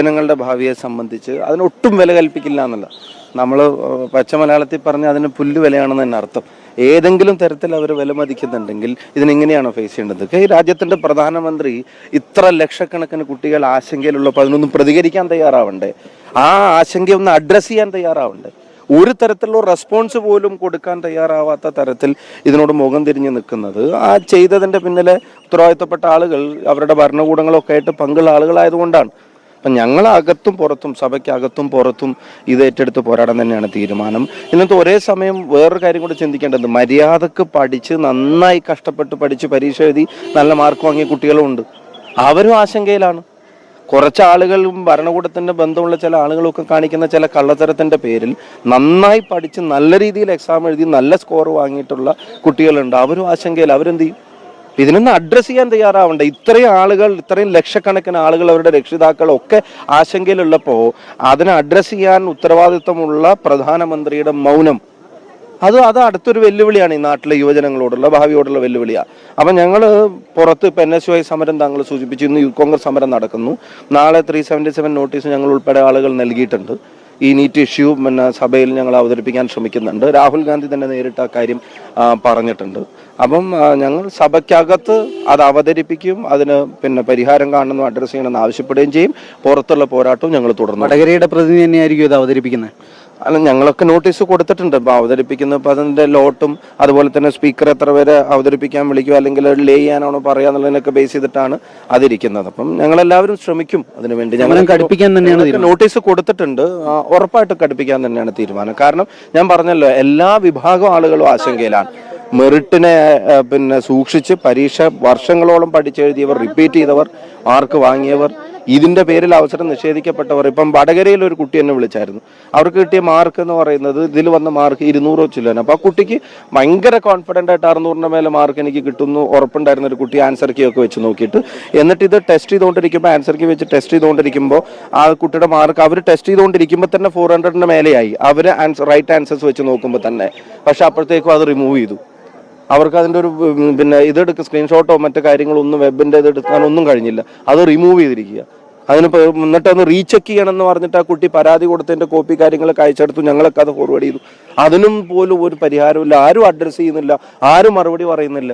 ജനങ്ങളുടെ ഭാവിയെ സംബന്ധിച്ച് അതിന് ഒട്ടും വില കൽപ്പിക്കില്ല എന്നല്ല. നമ്മൾ പച്ച മലയാളത്തിൽ പറഞ്ഞ അതിന് പുല്ല് വിലയാണെന്ന് തന്നെ അർത്ഥം. ഏതെങ്കിലും തരത്തിൽ അവർ വില മതിക്കുന്നുണ്ടെങ്കിൽ ഇതിനെങ്ങനെയാണോ ഫേസ് ചെയ്യേണ്ടത്? ഈ രാജ്യത്തിന്റെ പ്രധാനമന്ത്രി ഇത്ര ലക്ഷക്കണക്കിന് കുട്ടികൾ ആശങ്കയിലുള്ളപ്പോൾ അതിനൊന്നും പ്രതികരിക്കാൻ തയ്യാറാവണ്ടേ? ആ ആശങ്കയൊന്ന് അഡ്രസ്സ് ചെയ്യാൻ തയ്യാറാവണ്ടേ? ഒരു തരത്തിലുള്ള റെസ്പോൺസ് പോലും കൊടുക്കാൻ തയ്യാറാവാത്ത തരത്തിൽ ഇതിനോട് മുഖം തിരിഞ്ഞ് നിൽക്കുന്നത്. ആ ചെയ്തതിന്റെ പിന്നിലെ ഉത്തരവാദിത്തപ്പെട്ട ആളുകൾ അവരുടെ ഭരണകൂടങ്ങളൊക്കെ ആയിട്ട് പങ്കുള്ള ആളുകളായതുകൊണ്ടാണ്. അപ്പം ഞങ്ങൾ അകത്തും പുറത്തും സഭയ്ക്കകത്തും പുറത്തും ഇത് ഏറ്റെടുത്ത് പോരാടാൻ തന്നെയാണ് തീരുമാനം. ഇന്നത്തെ ഒരേ സമയം വേറൊരു കാര്യം കൂടെ ചിന്തിക്കേണ്ടത് മര്യാദയ്ക്ക് പഠിച്ച് നന്നായി കഷ്ടപ്പെട്ട് പഠിച്ച് പരീക്ഷ എഴുതി നല്ല മാർക്ക് വാങ്ങിയ കുട്ടികളും ഉണ്ട്. അവരും ആശങ്കയിലാണ്. കുറച്ച് ആളുകളും ഭരണകൂടത്തിന്റെ ബന്ധമുള്ള ചില ആളുകളൊക്കെ കാണിക്കുന്ന ചില കള്ളത്തരത്തിന്റെ പേരിൽ നന്നായി പഠിച്ച് നല്ല രീതിയിൽ എക്സാം എഴുതി നല്ല സ്കോർ വാങ്ങിയിട്ടുള്ള കുട്ടികളുണ്ട്. അവരും ആശങ്കയിൽ. അവരെന്ത് ചെയ്യും? ഇതിനൊന്ന് അഡ്രസ്സ് ചെയ്യാൻ തയ്യാറാവണ്ട. ഇത്രയും ആളുകൾ ഇത്രയും ലക്ഷക്കണക്കിന് ആളുകൾ അവരുടെ രക്ഷിതാക്കൾ ഒക്കെ ആശങ്കയിലുള്ളപ്പോൾ അതിനെ അഡ്രസ്സ് ചെയ്യാൻ ഉത്തരവാദിത്വമുള്ള പ്രധാനമന്ത്രിയുടെ മൗനം. അത് അത് അടുത്തൊരു വെല്ലുവിളിയാണ് ഈ നാട്ടിലെ യുവജനങ്ങളോടുള്ള ഭാവിയോടുള്ള വെല്ലുവിളിയാണ് അപ്പം ഞങ്ങൾ പുറത്ത് ഇപ്പം എൻ എസ് യു ഐ സമരം താങ്കൾ സൂചിപ്പിച്ചു ഇന്ന് യൂത്ത് കോൺഗ്രസ് സമരം നടക്കുന്നു. നാളെ ത്രീ സെവന്റി സെവൻ നോട്ടീസ് ഞങ്ങൾ ഉൾപ്പെടെ ആളുകൾ നൽകിയിട്ടുണ്ട്. ഈ നീറ്റ് ഇഷ്യൂ പിന്നെ സഭയിൽ ഞങ്ങൾ അവതരിപ്പിക്കാൻ ശ്രമിക്കുന്നുണ്ട്. രാഹുൽ ഗാന്ധി തന്നെ നേരിട്ട് ആ കാര്യം പറഞ്ഞിട്ടുണ്ട്. അപ്പം ഞങ്ങൾ സഭയ്ക്കകത്ത് അത് അവതരിപ്പിക്കും അതിന് പിന്നെ പരിഹാരം കാണണമെന്നും അഡ്രസ് ചെയ്യണമെന്ന് ആവശ്യപ്പെടുകയും ചെയ്യും. പുറത്തുള്ള പോരാട്ടവും ഞങ്ങൾ തുടർന്നു. വടകരയുടെ പ്രതിനിധി തന്നെയായിരിക്കും ഇത് അവതരിപ്പിക്കുന്നത്. അല്ല ഞങ്ങളൊക്കെ നോട്ടീസ് കൊടുത്തിട്ടുണ്ട്. ഇപ്പോൾ അവതരിപ്പിക്കുന്ന ഇപ്പോൾ അതിന്റെ ലോട്ടും അതുപോലെ തന്നെ സ്പീക്കർ എത്ര പേരെ അവതരിപ്പിക്കാൻ വിളിക്കുക അല്ലെങ്കിൽ ലേ ചെയ്യാനാണോ പറയുക എന്നുള്ളതിനൊക്കെ ബേസ് ചെയ്തിട്ടാണ് അതിരിക്കുന്നത്. അപ്പം ഞങ്ങളെല്ലാവരും ശ്രമിക്കും അതിനുവേണ്ടി. ഞങ്ങൾ കടുപ്പിക്കാൻ തന്നെയാണ് നോട്ടീസ് കൊടുത്തിട്ടുണ്ട്. ഉറപ്പായിട്ട് കടുപ്പിക്കാൻ തന്നെയാണ് തീരുമാനം. കാരണം ഞാൻ പറഞ്ഞല്ലോ എല്ലാ വിഭാഗം ആളുകളും ആശങ്കയിലാണ്. മെറിറ്റിനെ പിന്നെ സൂക്ഷിച്ച് പരീക്ഷ വർഷങ്ങളോളം പഠിച്ചെഴുതിയവർ റിപ്പീറ്റ് ചെയ്തവർ മാർക്ക് വാങ്ങിയവർ ഇതിന്റെ പേരിൽ അവസരം നിഷേധിക്കപ്പെട്ടവർ. ഇപ്പം വടകരയിൽ ഒരു കുട്ടി എന്നെ വിളിച്ചായിരുന്നു. അവർക്ക് കിട്ടിയ മാർക്ക് എന്ന് പറയുന്നത് ഇതിൽ വന്ന മാർക്ക് ഇരുന്നൂറോ ചില്ലാണ് അപ്പൊ ആ കുട്ടിക്ക് ഭയങ്കര കോൺഫിഡന്റ് ആയിട്ട് അറുന്നൂറിന്റെ മേലെ മാർക്ക് എനിക്ക് കിട്ടുന്നു ഉറപ്പുണ്ടായിരുന്ന ഒരു കുട്ടി ആൻസർ കീ ഒക്കെ വെച്ച് നോക്കിയിട്ട്. എന്നിട്ട് ഇത് ടെസ്റ്റ് ചെയ്തുകൊണ്ടിരിക്കുമ്പോൾ ആൻസർ കീ വെച്ച് ടെസ്റ്റ് ചെയ്തുകൊണ്ടിരിക്കുമ്പോൾ ആ കുട്ടിയുടെ മാർക്ക് അവർ ടെസ്റ്റ് ചെയ്തുകൊണ്ടിരിക്കുമ്പോൾ തന്നെ ഫോർ ഹൺഡ്രഡിന്റെ മേലെയായി. അവർ ആൻസർ റൈറ്റ് ആൻസേഴ്സ് വെച്ച് നോക്കുമ്പോൾ തന്നെ. പക്ഷെ അപ്പോഴത്തേക്കും അത് റിമൂവ് ചെയ്തു. അവർക്ക് അതിന്റെ ഒരു പിന്നെ ഇതെടുക്കുക സ്ക്രീൻഷോട്ടോ മറ്റു കാര്യങ്ങളോ ഒന്നും വെബിന്റെ ഇത് എടുക്കാനൊന്നും കഴിഞ്ഞില്ല. അത് റിമൂവ് ചെയ്തിരിക്കുക. അതിനിപ്പോ എന്നിട്ട് ഒന്ന് റീചെക്ക് ചെയ്യണം എന്ന് പറഞ്ഞിട്ട് ആ കുട്ടി പരാതി കൊടുത്തതിന്റെ കോപ്പി കാര്യങ്ങളൊക്കെ അയച്ചെടുത്തു. ഞങ്ങളൊക്കെ അത് ഫോർവേഡ് ചെയ്തു. അതിനും പോലും ഒരു പരിഹാരമില്ല ആരും അഡ്രസ്സ് ചെയ്യുന്നില്ല. ആരും മറുപടി പറയുന്നില്ല.